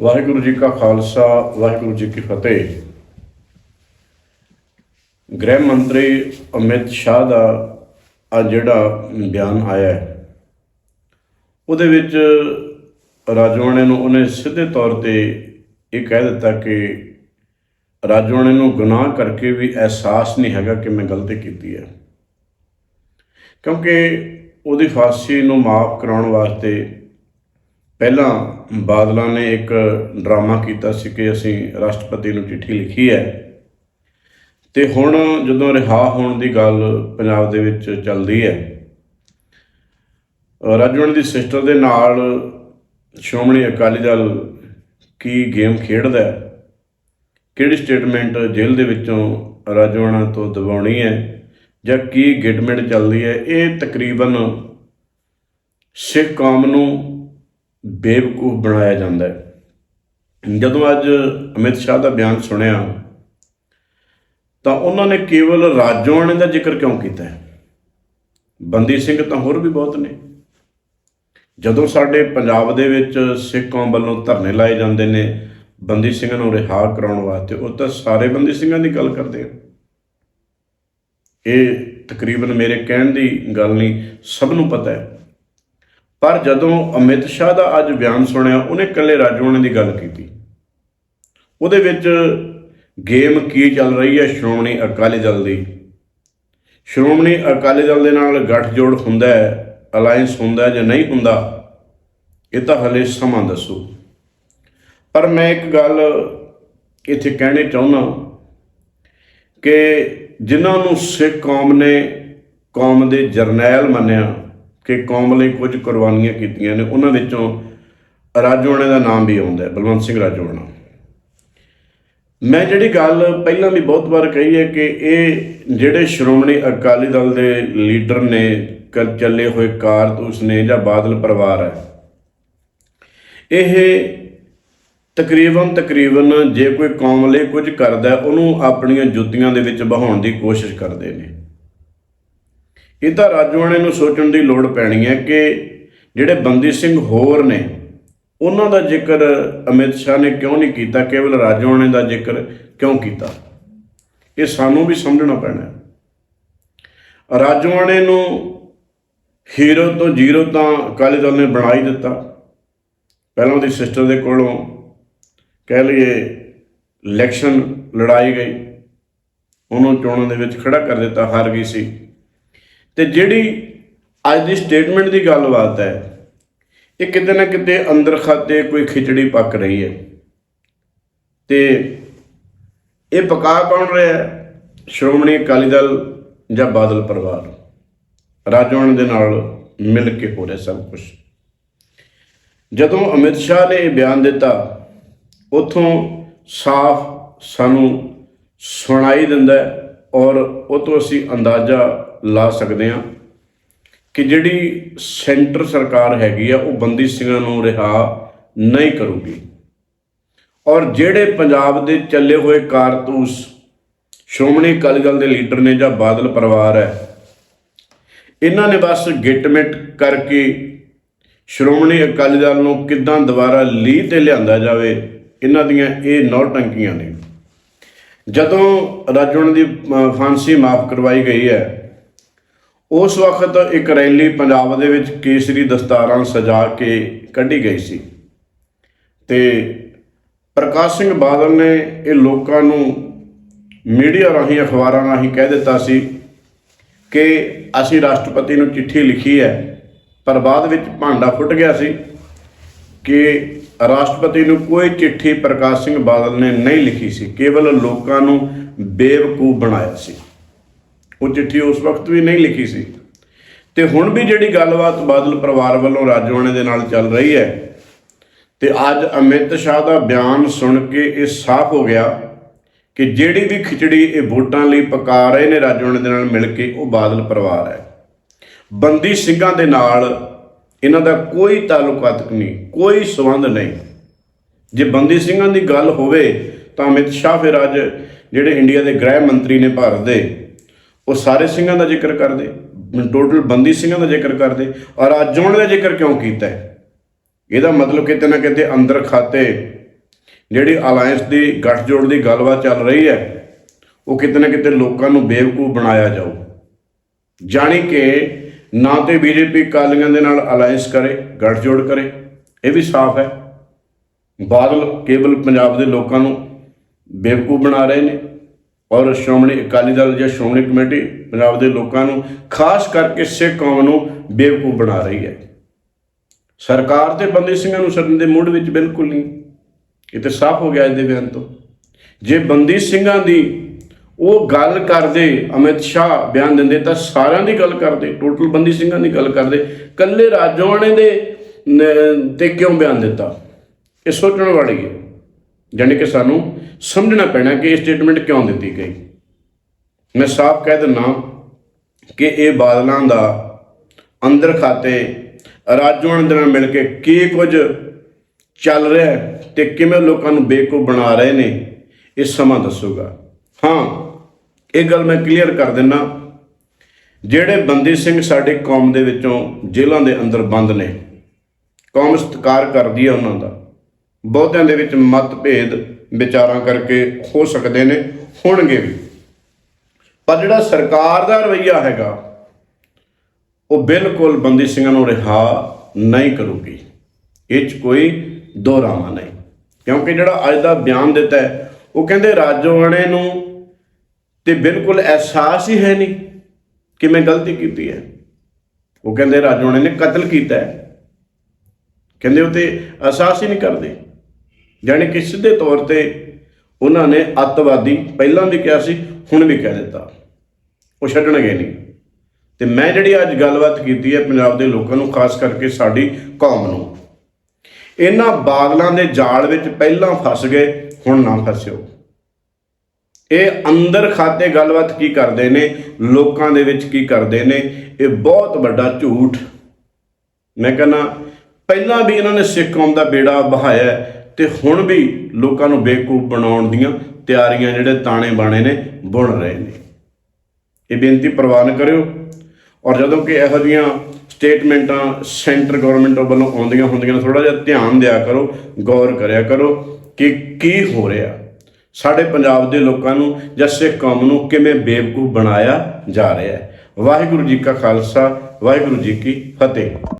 ਵਾਹਿਗੁਰੂ ਜੀ ਕਾ ਖਾਲਸਾ, ਵਾਹਿਗੁਰੂ ਜੀ ਕੀ ਫਤਿਹ। ਗ੍ਰਹਿ ਮੰਤਰੀ ਅਮਿਤ ਸ਼ਾਹ ਦਾ ਆ ਜਿਹੜਾ ਬਿਆਨ ਆਇਆ ਹੈ, ਉਹਦੇ ਵਿੱਚ ਰਾਜਵਾਣੇ ਨੂੰ ਉਹਨੇ ਸਿੱਧੇ ਤੌਰ ਤੇ ਇਹ ਕਹਿ ਦਿੱਤਾ ਕਿ ਰਾਜਵਾਣੇ ਨੂੰ ਗੁਨਾਹ ਕਰਕੇ ਵੀ ਅਹਿਸਾਸ ਨਹੀਂ ਹੈਗਾ ਕਿ ਮੈਂ ਗਲਤੀ ਕੀਤੀ ਹੈ। ਕਿਉਂਕਿ ਉਹਦੀ ਫਾਂਸੀ ਨੂੰ ਮਾਫ ਕਰਾਉਣ ਵਾਸਤੇ ਪਹਿਲਾਂ ਬਾਦਲਾਂ ਨੇ ਇੱਕ ਡਰਾਮਾ ਕੀਤਾ ਸੀ ਕਿ ਅਸੀਂ ਰਾਸ਼ਟਰਪਤੀ ਨੂੰ ਚਿੱਠੀ ਲਿਖੀ ਹੈ। ਤੇ ਹੁਣ ਜਦੋਂ ਰਿਹਾ ਹੋਣ ਦੀ ਗੱਲ ਪੰਜਾਬ ਦੇ ਵਿੱਚ ਚੱਲਦੀ ਹੈ ਰਾਜਵਣ ਦੀ ਸਿਸਟਰ ਦੇ ਨਾਲ ਸ਼੍ਰੋਮਣੀ ਅਕਾਲੀ ਦਲ ਕੀ ਗੇਮ ਖੇਡਦਾ ਹੈ, ਕਿਹੜੀ ਸਟੇਟਮੈਂਟ ਜੇਲ੍ਹ ਦੇ ਵਿੱਚੋਂ ਰਾਜਵਣਾ ਤੋਂ ਦਬਾਉਣੀ ਹੈ ਜਾਂ ਕੀ ਗਿਟਮਿਟ ਚੱਲਦੀ ਹੈ, ਇਹ ਤਕਰੀਬਨ ਸਿੱਖ ਕੌਮ ਨੂੰ ਬੇਵਕੂਫ ਬਣਾਇਆ ਜਾਂਦਾ ਹੈ। ਜਦੋਂ ਅੱਜ ਅਮਿਤ ਸ਼ਾਹ ਦਾ ਬਿਆਨ ਸੁਣਿਆ, ਤਾਂ ਉਹਨਾਂ ਨੇ ਕੇਵਲ ਰਾਜੋਆਣੇ ਦਾ ਜ਼ਿਕਰ ਕਿਉਂ ਕੀਤਾ ਹੈ? ਬੰਦੀ ਸਿੰਘ ਤਾਂ ਹੋਰ ਵੀ ਬਹੁਤ ਨੇ। ਜਦੋਂ ਸਾਡੇ ਪੰਜਾਬ ਦੇ ਵਿੱਚ ਸਿੱਖ ਕੌਮ ਵੱਲੋਂ ਧਰਨੇ ਲਾਏ ਜਾਂਦੇ ਨੇ, ਬੰਦੀ ਸਿੰਘਾਂ ਨੂੰ ਰਿਹਾ ਕਰਾਉਣ ਵਾਸਤੇ, ਉਹ ਤਾਂ ਸਾਰੇ ਬੰਦੀ ਸਿੰਘਾਂ ਦੀ ਗੱਲ ਕਰਦੇ ਆ। ਇਹ ਤਕਰੀਬਨ ਮੇਰੇ ਕਹਿਣ ਦੀ ਗੱਲ ਨਹੀਂ, ਸਭ ਨੂੰ ਪਤਾ ਹੈ। ਪਰ ਜਦੋਂ ਅਮਿਤ ਸ਼ਾਹ ਦਾ ਅੱਜ ਬਿਆਨ ਸੁਣਿਆ, ਉਹਨੇ ਇਕੱਲੇ ਰਾਜੋਆਣੇ ਦੀ ਗੱਲ ਕੀਤੀ। ਉਹਦੇ ਵਿੱਚ ਗੇਮ ਕੀ ਚੱਲ ਰਹੀ ਹੈ? ਸ਼੍ਰੋਮਣੀ ਅਕਾਲੀ ਦਲ ਦੀ। ਸ਼੍ਰੋਮਣੀ ਅਕਾਲੀ ਦਲ ਦੇ ਨਾਲ ਗੱਠਜੋੜ ਹੁੰਦਾ ਹੈ ਅਲਾਈਅੰਸ ਹੁੰਦਾ ਹੈ ਜਾਂ ਨਹੀਂ ਹੁੰਦਾ, ਇਹ ਤਾਂ ਹਲੇ ਸਮਾਂ ਦੱਸੋ। ਪਰ ਮੈਂ ਇੱਕ ਗੱਲ ਇੱਥੇ ਕਹਿਣੀ ਚਾਹੁੰਦਾ ਕਿ ਜਿਨ੍ਹਾਂ ਨੂੰ ਸਿੱਖ ਕੌਮ ਨੇ ਕੌਮ ਦੇ ਜਰਨੈਲ ਮੰਨਿਆ ਕਿ ਕੌਮ ਲਈ ਕੁਝ ਕੁਰਬਾਨੀਆਂ ਕੀਤੀਆਂ ਨੇ, ਉਹਨਾਂ ਵਿੱਚੋਂ ਰਾਜੋਣੇ ਦਾ ਨਾਮ ਵੀ ਆਉਂਦਾ ਹੈ, ਬਲਵੰਤ ਸਿੰਘ ਰਾਜੋਣਾ। ਮੈਂ ਜਿਹੜੀ ਗੱਲ ਪਹਿਲਾਂ ਵੀ ਬਹੁਤ ਵਾਰ ਕਹੀ ਹੈ ਕਿ ਇਹ ਜਿਹੜੇ ਸ਼੍ਰੋਮਣੀ ਅਕਾਲੀ ਦਲ ਦੇ ਲੀਡਰ ਨੇ ਕੱਲ ਚੱਲੇ ਹੋਏ ਕਾਰਤੂਸ ਨੇ ਜਾਂ ਬਾਦਲ ਪਰਿਵਾਰ ਹੈ, ਇਹ ਤਕਰੀਬਨ ਤਕਰੀਬਨ ਜੇ ਕੋਈ ਕੌਮ ਲਈ ਕੁਝ ਕਰਦਾ ਉਹਨੂੰ ਆਪਣੀਆਂ ਜੁੱਤੀਆਂ ਦੇ ਵਿੱਚ ਬਹਾਉਣ ਦੀ ਕੋਸ਼ਿਸ਼ ਕਰਦੇ ਨੇ। ਇਹ ਤਾਂ ਰਾਜਵਾਨੇ ਨੂੰ ਸੋਚਣ ਦੀ ਲੋੜ ਪੈਣੀ ਹੈ ਕਿ ਜਿਹੜੇ ਬੰਦੀ ਸਿੰਘ ਹੋਰ ਨੇ, ਉਹਨਾਂ ਦਾ ਜ਼ਿਕਰ ਅਮਿਤ ਸ਼ਾਹ ਨੇ ਕਿਉਂ ਨਹੀਂ ਕੀਤਾ? ਕੇਵਲ ਰਾਜਵਾਨੇ ਦਾ ਜ਼ਿਕਰ ਕਿਉਂ ਕੀਤਾ? ਇਹ ਸਾਨੂੰ ਵੀ ਸਮਝਣਾ ਪੈਣਾ ਹੈ। ਰਾਜਵਾਨੇ ਨੂੰ ਹੀਰੋ ਤੋਂ ਜ਼ੀਰੋ ਤਾਂ ਅਕਾਲੀ ਦਲ ਨੇ ਬਣਾ ਹੀ ਦਿੱਤਾ। ਪਹਿਲਾਂ ਉਹਦੀ ਸਿਸਟਰ ਦੇ ਕੋਲੋਂ ਕਹਿ ਲਈਏ ਇਲੈਕਸ਼ਨ ਲੜਾਈ ਗਈ। ਉਹਨੂੰ ਚੋਣਾਂ ਦੇ ਵਿੱਚ ਖੜਾ ਕਰ ਦਿੱਤਾ, ਹਾਰ ਗਈ ਸੀ। ਤੇ ਜਿਹੜੀ ਅੱਜ ਦੀ ਸਟੇਟਮੈਂਟ ਦੀ ਗੱਲਬਾਤ ਹੈ, ਇਹ ਕਿਤੇ ਨਾ ਕਿਤੇ ਅੰਦਰ ਖਾਤੇ ਕੋਈ ਖਿਚੜੀ ਪੱਕ ਰਹੀ ਹੈ। ਤੇ ਇਹ ਪਕਾ ਕੌਣ ਰਿਹਾ ਹੈ? ਸ਼੍ਰੋਮਣੀ ਅਕਾਲੀ ਦਲ ਜਾਂ ਬਾਦਲ ਪਰਿਵਾਰ? ਰਾਜਵਣ ਦੇ ਨਾਲ ਮਿਲ ਕੇ ਹੋ ਰਿਹਾ ਸਭ ਕੁਝ ਜਦੋਂ ਅਮਿਤ ਸ਼ਾਹ ਨੇ ਇਹ ਬਿਆਨ ਦਿੱਤਾ, ਉਥੋਂ ਸਾਫ਼ ਸਾਨੂੰ ਸੁਣਾਈ ਦਿੰਦਾ ਔਰ ਉਹ ਤੋਂ ਅਸੀਂ ਅੰਦਾਜ਼ਾ ਲਾ ਸਕਦੇ ਹਾਂ ਕਿ ਜਿਹੜੀ ਸੈਂਟਰ ਸਰਕਾਰ ਹੈਗੀ ਆ, ਉਹ ਬੰਦੀ ਸਿੰਘਾਂ ਨੂੰ ਰਿਹਾ ਨਹੀਂ ਕਰੂਗੀ। ਔਰ ਜਿਹੜੇ ਪੰਜਾਬ ਦੇ ਚੱਲੇ ਹੋਏ ਕਾਰਤੂਸ, ਸ਼੍ਰੋਮਣੀ ਅਕਾਲੀ ਦਲ ਦੇ ਲੀਡਰ ਨੇ ਜਾਂ ਬਾਦਲ ਪਰਿਵਾਰ ਹੈ, ਇਹਨਾਂ ਨੇ ਬਸ ਗਿਟਮਿਟ ਕਰਕੇ ਸ਼੍ਰੋਮਣੀ ਅਕਾਲੀ ਦਲ ਨੂੰ ਕਿੱਦਾਂ ਦੁਬਾਰਾ ਲੀਹ ਤੇ ਲਿਆਂਦਾ ਜਾਵੇ, ਇਹਨਾਂ ਦੀਆਂ ਇਹ ਨੌਟੰਕੀਆਂ ਨੇ। ਜਦੋਂ ਰਾਜਵਣ ਦੀ ਫਾਂਸੀ ਮਾਫ ਕਰਵਾਈ ਗਈ ਹੈ, ਉਸ ਵਕਤ ਇੱਕ ਰੈਲੀ ਪੰਜਾਬ ਦੇ ਵਿੱਚ ਕੇਸਰੀ ਦਸਤਾਰਾਂ ਸਜਾ ਕੇ ਕੱਢੀ ਗਈ ਸੀ ਤੇ ਪ੍ਰਕਾਸ਼ ਸਿੰਘ ਬਾਦਲ ਨੇ ਇਹ ਲੋਕਾਂ ਨੂੰ ਮੀਡੀਆ ਰਾਹੀਂ, ਅਖਬਾਰਾਂ ਰਾਹੀਂ ਕਹਿ ਦਿੱਤਾ ਸੀ ਕਿ ਅਸੀਂ ਰਾਸ਼ਟਰਪਤੀ ਨੂੰ ਚਿੱਠੀ ਲਿਖੀ ਹੈ, ਪਰ ਬਾਅਦ ਵਿੱਚ ਭਾਂਡਾ ਫੁੱਟ ਗਿਆ ਸੀ ਕਿ ਰਾਸ਼ਟਰਪਤੀ ਨੂੰ ਕੋਈ ਚਿੱਠੀ ਪ੍ਰਕਾਸ਼ ਸਿੰਘ ਬਾਦਲ ਨੇ ਨਹੀਂ ਲਿਖੀ ਸੀ। ਕੇਵਲ ਲੋਕਾਂ ਨੂੰ ਬੇਵਕੂਫ ਬਣਾਇਆ ਸੀ। ਉਹ ਚਿੱਠੀ ਉਸ ਵਕਤ ਵੀ ਨਹੀਂ ਲਿਖੀ ਸੀ। ਤੇ ਹੁਣ ਵੀ ਜਿਹੜੀ ਗੱਲਬਾਤ ਬਾਦਲ ਪਰਿਵਾਰ ਵੱਲੋਂ ਰਾਜਵਾਣੇ ਦੇ ਨਾਲ ਚੱਲ ਰਹੀ ਹੈ, ਤੇ ਅੱਜ ਅਮਿਤ ਸ਼ਾਹ ਦਾ ਬਿਆਨ ਸੁਣ ਕੇ ਇਹ ਸਾਫ਼ ਹੋ ਗਿਆ ਕਿ ਜਿਹੜੀ ਵੀ ਖਿਚੜੀ ਇਹ ਵੋਟਾਂ ਲਈ ਪਕਾ ਰਹੇ ਨੇ ਰਾਜਵਾਣੇ ਦੇ ਨਾਲ ਮਿਲ ਕੇ ਉਹ ਬਾਦਲ ਪਰਿਵਾਰ ਹੈ। ਬੰਦੀ ਸਿੰਘਾਂ ਦੇ ਨਾਲ ਇਹਨਾਂ ਦਾ ਕੋਈ ਤਾਲੁਕਾਤ ਨਹੀਂ, ਕੋਈ ਸੰਬੰਧ ਨਹੀਂ। ਜੇ ਬੰਦੀ ਸਿੰਘਾਂ ਦੀ ਗੱਲ ਹੋਵੇ ਤਾਂ ਅਮਿਤ ਸ਼ਾਹ ਫਿਰ ਅੱਜ ਜਿਹੜੇ ਇੰਡੀਆ ਦੇ ਗ੍ਰਹਿ ਮੰਤਰੀ ਨੇ ਭਾਰਤ ਦੇ, ਉਹ ਸਾਰੇ ਸਿੰਘਾਂ ਦਾ ਜ਼ਿਕਰ ਕਰਦੇ ਟੋਟਲ ਬੰਦੀ ਸਿੰਘਾਂ ਦਾ ਜ਼ਿਕਰ ਕਰਦੇ, ਔਰ ਅੱਜ ਉਹਨਾਂ ਦਾ ਜ਼ਿਕਰ ਕਿਉਂ ਕੀਤਾ ਹੈ? ਇਹਦਾ ਮਤਲਬ ਕਿਤੇ ਨਾ ਕਿਤੇ ਅੰਦਰ ਖਾਤੇ ਜਿਹੜੀ ਅਲਾਈਅੰਸ ਦੀ ਗੱਠਜੋੜ ਦੀ ਗੱਲਬਾਤ ਚੱਲ ਰਹੀ ਹੈ, ਉਹ ਕਿਤੇ ਨਾ ਕਿਤੇ ਲੋਕਾਂ ਨੂੰ ਬੇਵਕੂਫ ਬਣਾਇਆ ਜਾਊ। ਜਾਣੀ ਕਿ ਨਾ ਤੇ ਬੀਜੇਪੀ ਕਾਲੀਆਂ ਦੇ ਨਾਲ ਅਲਾਈਅੰਸ ਕਰੇ, ਗੱਠਜੋੜ ਕਰੇ। ਇਹ ਵੀ ਸਾਫ਼ ਹੈ। ਬਾਦਲ ਕੇਵਲ ਪੰਜਾਬ ਦੇ ਲੋਕਾਂ ਨੂੰ ਬੇਵਕੂਫ ਬਣਾ ਰਹੇ ਨੇ ਔਰ ਸ਼੍ਰੋਮਣੀ ਅਕਾਲੀ ਦਲ ਜਾਂ ਸ਼੍ਰੋਮਣੀ ਕਮੇਟੀ ਪੰਜਾਬ ਦੇ ਲੋਕਾਂ ਨੂੰ ਖਾਸ ਕਰਕੇ ਸਿੱਖ ਕੌਮ ਨੂੰ ਬੇਵਕੂਫ ਬਣਾ ਰਹੀ ਹੈ। ਸਰਕਾਰ ਤੇ ਬੰਦੀ ਸਿੰਘਾਂ ਨੂੰ ਛੱਡਣ ਦੇ ਮੂਡ ਵਿੱਚ ਬਿਲਕੁਲ ਨਹੀਂ। ਇਹ ਤਾਂ ਸਾਫ਼ ਹੋ ਗਿਆ ਇਸ ਦੇ ਬਿਆਨ ਤੋਂ। ਜੇ ਬੰਦੀ ਸਿੰਘਾਂ ਦੀ ਉਹ ਗੱਲ ਕਰਦੇ, ਅਮਿਤ ਸ਼ਾਹ ਬਿਆਨ ਦਿੰਦੇ, ਤਾਂ ਸਾਰਿਆਂ ਦੀ ਗੱਲ ਕਰਦੇ ਟੋਟਲ ਬੰਦੀ ਸਿੰਘਾਂ ਦੀ ਗੱਲ ਕਰਦੇ, ਕੱਲੇ ਰਾਜੋਆਣੇ ਦੇ ਤੇ ਕਿਉਂ ਬਿਆਨ ਦਿੱਤਾ? ਇਹ ਸੋਚਣ ਵਾਲੀ ਹੈ। ਜਾਣੀ ਕਿ ਸਾਨੂੰ ਸਮਝਣਾ ਪੈਣਾ ਕਿ ਇਹ ਸਟੇਟਮੈਂਟ ਕਿਉਂ ਦਿੱਤੀ ਗਈ। ਮੈਂ ਸਾਫ਼ ਕਹਿ ਦਿੰਦਾ ਕਿ ਇਹ ਬਾਦਲਾਂ ਦਾ ਅੰਦਰ ਖਾਤੇ ਰਾਜੋਆਣ ਦੇ ਨਾਲ ਮਿਲ ਕੇ ਕੀ ਕੁਝ ਚੱਲ ਰਿਹਾ ਹੈ ਤੇ ਕਿਵੇਂ ਲੋਕਾਂ ਨੂੰ ਬੇਕੂਫ ਬਣਾ ਰਹੇ ਨੇ, ਇਹ ਸਮਾਂ ਦੱਸੂਗਾ। ਹਾਂ ਇਹ ਗੱਲ ਮੈਂ ਕਲੀਅਰ ਕਰ ਦਿੰਨਾ। ਜਿਹੜੇ ਬੰਦੀ ਸਿੰਘ ਸਾਡੇ ਕੌਮ ਦੇ ਵਿੱਚੋਂ ਜੇਲ੍ਹਾਂ ਦੇ ਅੰਦਰ ਬੰਦ ਨੇ, ਕੌਮ ਸਤਿਕਾਰ ਕਰਦੀ ਹੈ ਉਹਨਾਂ ਦਾ। ਬਹੁਤਿਆਂ ਦੇ ਵਿੱਚ ਮਤਭੇਦ ਵਿਚਾਰਾਂ ਕਰਕੇ ਹੋ ਸਕਦੇ ਨੇ, ਹੋਣਗੇ ਵੀ। ਪਰ ਜਿਹੜਾ ਸਰਕਾਰ ਦਾ ਰਵਈਆ ਹੈਗਾ, ਉਹ ਬਿਲਕੁਲ ਬੰਦੀ ਸਿੰਘਾਂ ਨੂੰ ਰਿਹਾ ਨਹੀਂ ਕਰੂਗੀ। ਇਹ 'ਚ ਕੋਈ ਦੋਰਾਮਾ ਨਹੀਂ। ਕਿਉਂਕਿ ਜਿਹੜਾ ਅੱਜ ਦਾ ਬਿਆਨ ਦਿੱਤਾ ਉਹ ਕਹਿੰਦੇ ਰਾਜੋਆਣੇ ਨੂੰ ਤੇ ਬਿਲਕੁਲ ਅਹਿਸਾਸ ਹੀ ਹੈ ਨਹੀਂ ਕਿ ਮੈਂ ਗਲਤੀ ਕੀਤੀ ਹੈ। ਉਹ ਕਹਿੰਦੇ ਰਾਜੋਆਣੇ ਨੇ ਕਤਲ ਕੀਤਾ ਹੈ। ਕਹਿੰਦੇ, ਉਹ ਤੇ ਅਹਿਸਾਸ ਹੀ ਨਹੀਂ ਕਰਦੇ। ਜਾਣੀ ਕਿ ਸਿੱਧੇ ਤੌਰ ਤੇ ਉਹਨਾਂ ਨੇ ਅੱਤਵਾਦੀ ਪਹਿਲਾਂ ਵੀ ਕਿਹਾ ਸੀ, ਹੁਣ ਵੀ ਕਹਿ ਦਿੱਤਾ। ਉਹ ਛੱਡਣਗੇ ਨਹੀਂ। ਤੇ ਮੈਂ ਜਿਹੜੀ ਅੱਜ ਗੱਲਬਾਤ ਕੀਤੀ ਹੈ ਪੰਜਾਬ ਦੇ ਲੋਕਾਂ ਨੂੰ, ਖਾਸ ਕਰਕੇ ਸਾਡੀ ਕੌਮ ਨੂੰ, ਇਹਨਾਂ ਬਾਗਲਾਂ ਦੇ ਜਾਲ ਵਿੱਚ ਪਹਿਲਾਂ ਫਸ ਗਏ, ਹੁਣ ਨਾ ਫਸਿਓ। ਇਹ ਅੰਦਰ ਖਾਤੇ ਗੱਲਬਾਤ ਕੀ ਕਰਦੇ ਨੇ? ਲੋਕਾਂ ਦੇ ਵਿੱਚ ਕੀ ਕਰਦੇ ਨੇ? ਇਹ ਬਹੁਤ ਵੱਡਾ ਝੂਠ। ਮੈਂ ਕਹਿੰਦਾ, ਪਹਿਲਾਂ ਵੀ ਇਹਨਾਂ ਨੇ ਸਿੱਖ ਕੌਮ ਦਾ ਬੇੜਾ ਬਹਾਇਆ ਹੈ ਤੇ ਹੁਣ ਵੀ ਲੋਕਾਂ ਨੂੰ ਬੇਕੂਫ ਬਣਾਉਣ ਦੀਆਂ ਤਿਆਰੀਆਂ ਜਿਹੜੇ ਤਾਣੇ ਬਾਣੇ ਨੇ, ਬੁਣ ਰਹੇ ਨੇ। ਇਹ ਬੇਨਤੀ ਪ੍ਰਵਾਨ ਕਰਿਓ। ਔਰ ਜਦੋਂ ਕਿ ਇਹੋ ਜਿਹੀਆਂ ਸਟੇਟਮੈਂਟਾਂ ਸੈਂਟਰ ਗਵਰਨਮੈਂਟ ਵੱਲੋਂ ਆਉਂਦੀਆਂ ਹੁੰਦੀਆਂ ਥੋੜਾ ਜਿਹਾ ਧਿਆਨ ਦਿਆ ਕਰੋ, ਗੌਰ ਕਰਿਆ ਕਰੋ ਕਿ ਕੀ ਹੋ ਰਿਹਾ। ਸਾਡੇ ਪੰਜਾਬ ਦੇ ਲੋਕਾਂ ਨੂੰ ਜਾਂ ਸਿੱਖ ਕੌਮ ਨੂੰ ਕਿਵੇਂ ਬੇਵਕੂਫ ਬਣਾਇਆ ਜਾ ਰਿਹਾ ਹੈ। ਵਾਹਿਗੁਰੂ ਜੀ ਕਾ ਖਾਲਸਾ, ਵਾਹਿਗੁਰੂ ਜੀ ਕੀ ਫਤਿਹ।